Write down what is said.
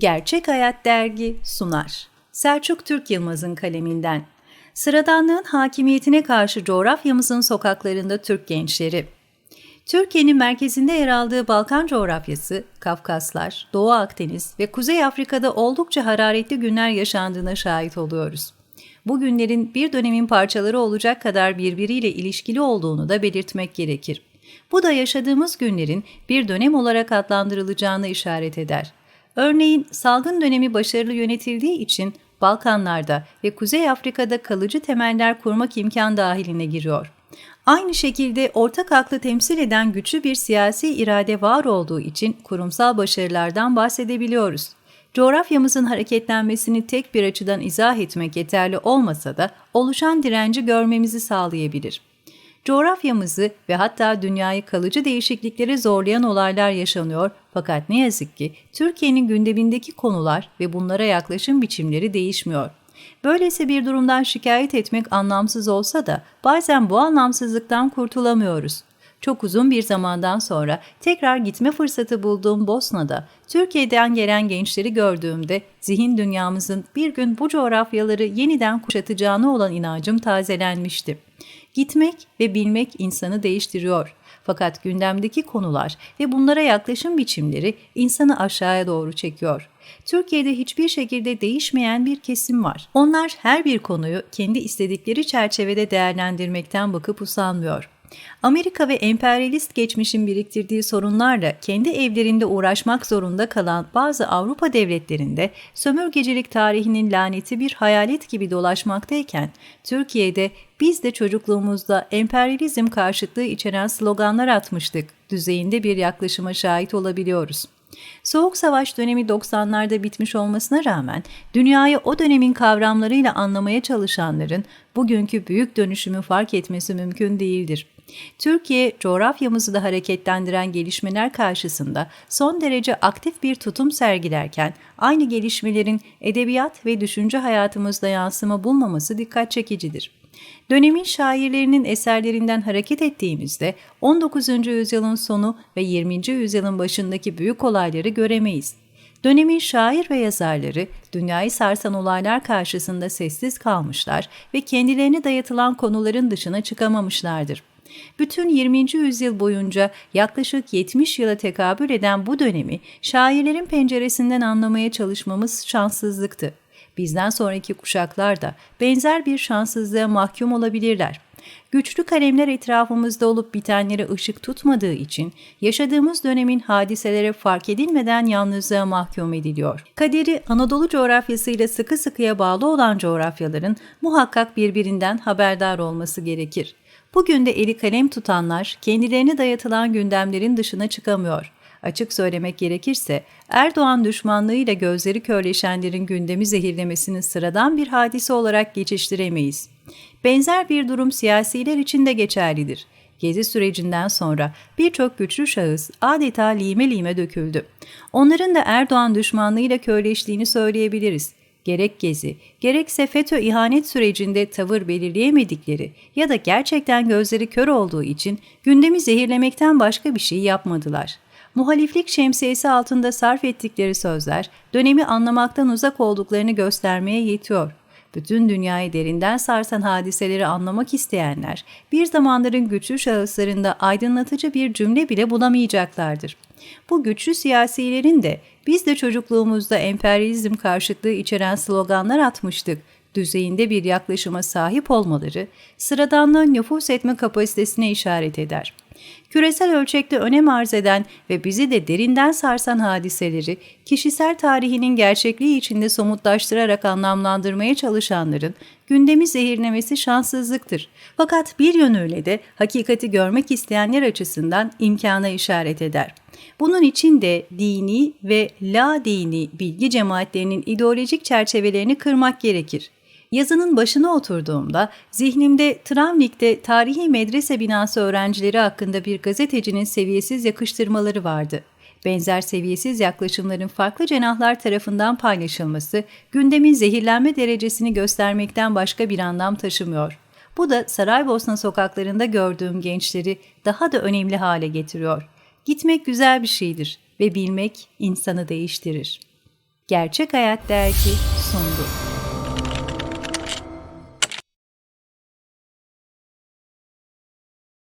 Gerçek Hayat Dergi sunar. Selçuk Türk Yılmaz'ın kaleminden. Sıradanlığın hakimiyetine karşı coğrafyamızın sokaklarında Türk gençleri. Türkiye'nin merkezinde yer aldığı Balkan coğrafyası, Kafkaslar, Doğu Akdeniz ve Kuzey Afrika'da oldukça hararetli günler yaşandığına şahit oluyoruz. Bu günlerin bir dönemin parçaları olacak kadar birbiriyle ilişkili olduğunu da belirtmek gerekir. Bu da yaşadığımız günlerin bir dönem olarak adlandırılacağını işaret eder. Örneğin salgın dönemi başarılı yönetildiği için Balkanlarda ve Kuzey Afrika'da kalıcı temeller kurmak imkan dahiline giriyor. Aynı şekilde ortak aklı temsil eden güçlü bir siyasi irade var olduğu için kurumsal başarılardan bahsedebiliyoruz. Coğrafyamızın hareketlenmesini tek bir açıdan izah etmek yeterli olmasa da oluşan direnci görmemizi sağlayabilir. Coğrafyamızı ve hatta dünyayı kalıcı değişikliklere zorlayan olaylar yaşanıyor fakat ne yazık ki Türkiye'nin gündemindeki konular ve bunlara yaklaşım biçimleri değişmiyor. Böylesi bir durumdan şikayet etmek anlamsız olsa da bazen bu anlamsızlıktan kurtulamıyoruz. Çok uzun bir zamandan sonra tekrar gitme fırsatı bulduğum Bosna'da Türkiye'den gelen gençleri gördüğümde zihin dünyamızın bir gün bu coğrafyaları yeniden kuşatacağına olan inancım tazelenmişti. Gitmek ve bilmek insanı değiştiriyor. Fakat gündemdeki konular ve bunlara yaklaşım biçimleri insanı aşağıya doğru çekiyor. Türkiye'de hiçbir şekilde değişmeyen bir kesim var. Onlar her bir konuyu kendi istedikleri çerçevede değerlendirmekten bakıp usanmıyor. Amerika ve emperyalist geçmişin biriktirdiği sorunlarla kendi evlerinde uğraşmak zorunda kalan bazı Avrupa devletlerinde sömürgecilik tarihinin laneti bir hayalet gibi dolaşmaktayken Türkiye'de biz de çocukluğumuzda emperyalizm karşıtlığı içeren sloganlar atmıştık düzeyinde bir yaklaşıma şahit olabiliyoruz. Soğuk Savaş dönemi 90'larda bitmiş olmasına rağmen dünyayı o dönemin kavramlarıyla anlamaya çalışanların bugünkü büyük dönüşümü fark etmesi mümkün değildir. Türkiye, coğrafyamızı da hareketlendiren gelişmeler karşısında son derece aktif bir tutum sergilerken, aynı gelişmelerin edebiyat ve düşünce hayatımızda yansıma bulmaması dikkat çekicidir. Dönemin şairlerinin eserlerinden hareket ettiğimizde 19. yüzyılın sonu ve 20. yüzyılın başındaki büyük olayları göremeyiz. Dönemin şair ve yazarları dünyayı sarsan olaylar karşısında sessiz kalmışlar ve kendilerine dayatılan konuların dışına çıkamamışlardır. Bütün 20. yüzyıl boyunca yaklaşık 70 yıla tekabül eden bu dönemi şairlerin penceresinden anlamaya çalışmamız şanssızlıktı. Bizden sonraki kuşaklar da benzer bir şanssızlığa mahkum olabilirler. Güçlü kalemler etrafımızda olup bitenlere ışık tutmadığı için yaşadığımız dönemin hadiselere fark edilmeden yalnızlığa mahkum ediliyor. Kaderi Anadolu coğrafyasıyla sıkı sıkıya bağlı olan coğrafyaların muhakkak birbirinden haberdar olması gerekir. Bugün de eli kalem tutanlar kendilerine dayatılan gündemlerin dışına çıkamıyor. Açık söylemek gerekirse Erdoğan düşmanlığıyla gözleri körleşenlerin gündemi zehirlemesini sıradan bir hadise olarak geçiştiremeyiz. Benzer bir durum siyasiler için de geçerlidir. Gezi sürecinden sonra birçok güçlü şahıs adeta lime lime döküldü. Onların da Erdoğan düşmanlığıyla körleştiğini söyleyebiliriz gerek gezi, gerekse FETÖ ihanet sürecinde tavır belirleyemedikleri ya da gerçekten gözleri kör olduğu için gündemi zehirlemekten başka bir şey yapmadılar. Muhaliflik şemsiyesi altında sarf ettikleri sözler dönemi anlamaktan uzak olduklarını göstermeye yetiyor. Bütün dünyayı derinden sarsan hadiseleri anlamak isteyenler bir zamanların güçlü şahıslarında aydınlatıcı bir cümle bile bulamayacaklardır. Bu güçlü siyasilerin de biz de çocukluğumuzda emperyalizm karşıtlığı içeren sloganlar atmıştık düzeyinde bir yaklaşıma sahip olmaları sıradanlığın nüfus etme kapasitesine işaret eder. Küresel ölçekte önem arz eden ve bizi de derinden sarsan hadiseleri kişisel tarihinin gerçekliği içinde somutlaştırarak anlamlandırmaya çalışanların gündemi zehirlemesi şanssızlıktır. Fakat bir yönüyle de hakikati görmek isteyenler açısından imkana işaret eder. Bunun için de dini ve la dini bilgi cemaatlerinin ideolojik çerçevelerini kırmak gerekir. Yazının başına oturduğumda zihnimde Travnik'te tarihi medrese binası öğrencileri hakkında bir gazetecinin seviyesiz yakıştırmaları vardı. Benzer seviyesiz yaklaşımların farklı cenahlar tarafından paylaşılması gündemin zehirlenme derecesini göstermekten başka bir anlam taşımıyor. Bu da Saraybosna sokaklarında gördüğüm gençleri daha da önemli hale getiriyor. Gitmek güzel bir şeydir ve bilmek insanı değiştirir. Gerçek Hayat Dergi